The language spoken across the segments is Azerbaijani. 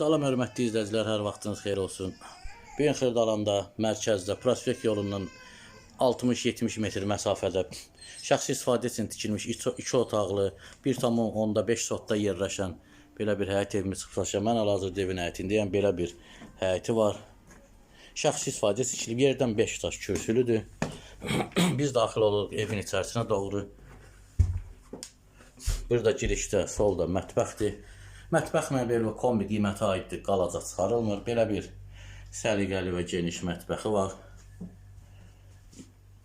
Salam hörmətli izləyicilər, hər vaxtınız xeyir olsun. Bu gün Xırdalanda, mərkəzdə, prospekt yolundan 60-70 metr məsafədə şəxsi istifadə üçün tikilmiş 2 otaqlı, 1,5 sotda yerləşən belə bir həyət evimiz çıxmışam. Mən hal-hazırda evin həyətindəyəm. Belə bir həyəti var. Şəxsi istifadə tikilib yerdən 5 daş kürsülüdür. Biz daxil oluruq evin içərisinə doğru. Burada girişdə solda mətbəxdir. Mətbəx məbəlli kombi qiymətə aiddir, qalaca çıxarılmır. Belə bir səliqəli və geniş mətbəxi var.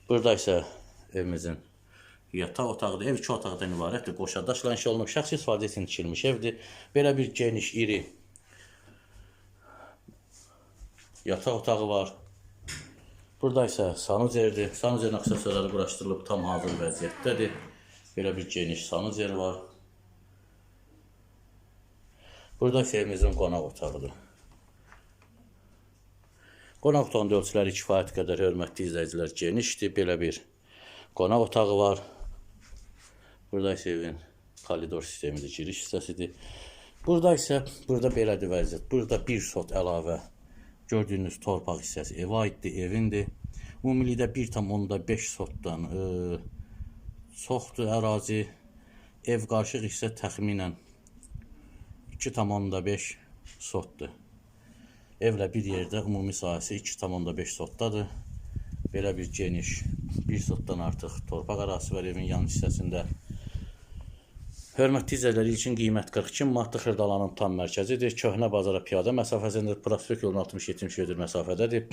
Burada isə evimizin yataq otağıdır. Ev iki otaqdan ibarətdir. Qoşa daşla inşa olunub şəxsi istifadə üçün tikilmiş evdir. Belə bir geniş, iri yataq otağı var. Burada isə sanucerdir. Sanucerin aksesuarları quraşdırılıb tam hazır vəziyyətdədir. Belə bir geniş sanucer var. Burada evimizin qonaq otağıdır. Qonaq otağının ölçüləri kifayət qədər hörmətli izləyicilər genişdir. Belə bir qonaq otağı var. Burada isə evin koridor sistemidir, giriş hissəsidir. Burada isə burada belədir vəziyyət. Burada bir sot əlavə gördüyünüz torpaq hissəsi evə aiddir, evindir. Ümumilikdə 1,5 sotdan e, çoxdur ərazi. Ev qarışıq isə təxminən 2,5 sotdur. Evlə bir yerdə ümumi sahəsi 2,5 sotdadır. Belə bir geniş, bir sotdan artıq torpaq ərazisi var evin yan hissəsində. Hörmətli izləyicilər üçün qiymət 42 manatdır. Xırdalanın tam mərkəzidir. Köhnə bazara piyada məsafəsində, prospekt yolunun 60-70 metr məsafədədir.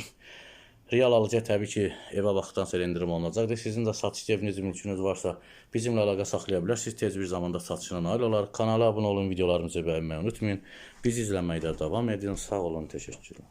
Real alıcıya təbii ki, evə baxdıqdan sonra endirim olunacaqdır. Sizin də satış eviniz, mülkünüz varsa bizimlə əlaqə saxlaya bilərsiniz. Tez bir zamanda satışına nail olar. Kanala abunə olun, videolarımızı bəyənməyi unutmayın. Bizi izləməkdə davam edin. Sağ olun, təşəkkürlər.